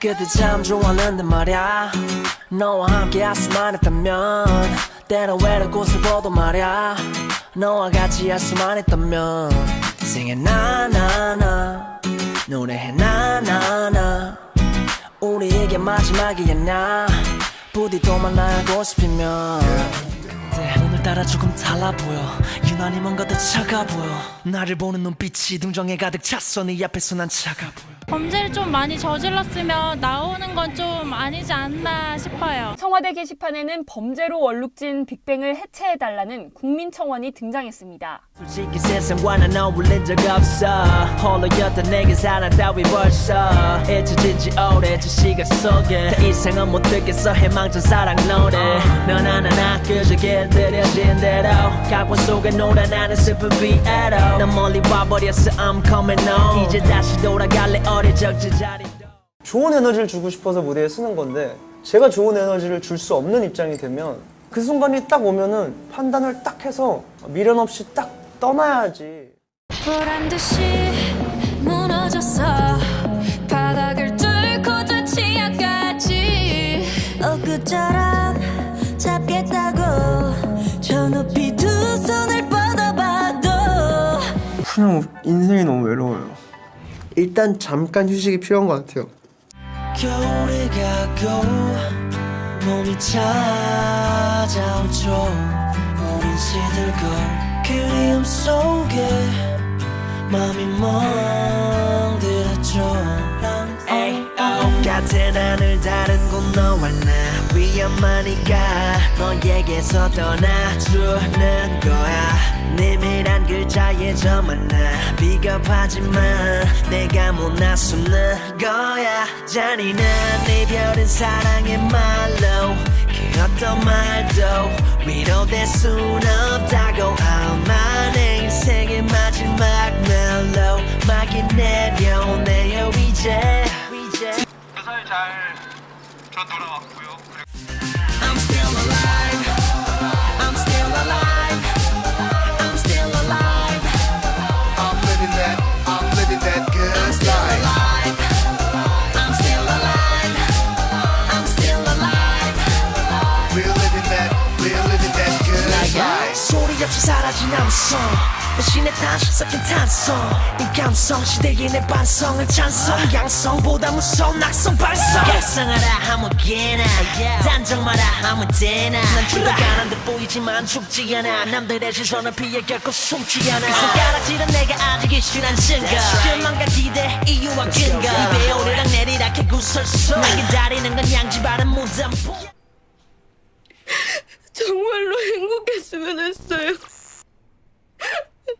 그때 참 좋았는데 말야. 너와 함께 할 수만 했다면 때론 외로운 곳을 보도 말야. 너와 같이 할 수만 했다면 Sing it 나나나 노래해 나나나. 우리 이게 마지막이었나? 부디 또 만나고 싶으면. 네, 오늘따라 조금 달라 보여. 유난히 뭔가 더 차가 보여. 나를 보는 눈빛이 동정에 가득 찼어. 네 앞에서 난 차가 보여. 범죄를 좀 많이 저질렀으면 나오는 건 좀 아니지 않나 싶어요. 청와대 게시판에는 범죄로 얼룩진 빅뱅을 해체해달라는 국민청원이 등장했습니다. 솔직히 세상과는 어울린 적 없어. 홀로였던 내게 사랑 따위 벌써. 잊혀진 지 오래 저 시간 속에. 더 이상은 못 듣겠어. 희망찬 사랑 노래. 넌 하나 나 그저 길들여진 대로 각본 속에 놀아 나는 슬픈 비애로 난 멀리 와버렸어 I'm coming home. 이제 다시 돌아갈래 어릴 적 제자리로 좋은 에너지를 주고 싶어서 무대에 쓰는 건데 제가 좋은 에너지를 줄 수 없는 입장이 되면 그 순간이 딱 오면은 판단을 딱 해서 미련 없이 딱 떠나야지. 보란 듯이 무너졌어. 바닥을 뚫고 저 치아까지 엊그처럼 잡겠다 그냥 인생이 너무 외로워요. 일단 잠깐 휴식이 필요한 것 같아요. 겨울이 가고 봄이 찾아오죠 우린 시들고 그리움 속에 맘이 멍들었죠 같은 하늘 다른 곳 너와 나 위험하니까 너에게서 떠나주는 거야 글자에 저만 나 비겁하지만 내가 못 나서는 거야 잔인한 이별은 사랑의 말로 그 어떤 말도 위로될 순 없다고 내 인생의 마지막 멜로 막이 내려오네요 이제 이제 잘, 전 돌아왔고요. I'm still alive. 없이 사라진 암송 신의 탄신 섞인 탄성. 이 감성 시대의 내 반성을 찬성. 양성보다 무서운 낙성 발성. 각성하라 아무개나. 단정 마라 아무 때나. 난 죽어가는 듯 보이지만 죽지 않아. 남들의 시선을 피해 결코 숨지 않아. 이 손가락질은 내가 아직 이슈란 증거. 실망과 기대 이유와 근거. 입에 오르락 내리락 해 구설수. 난 기다리는 건 양지 바른 무덤. 정말로 행복했으면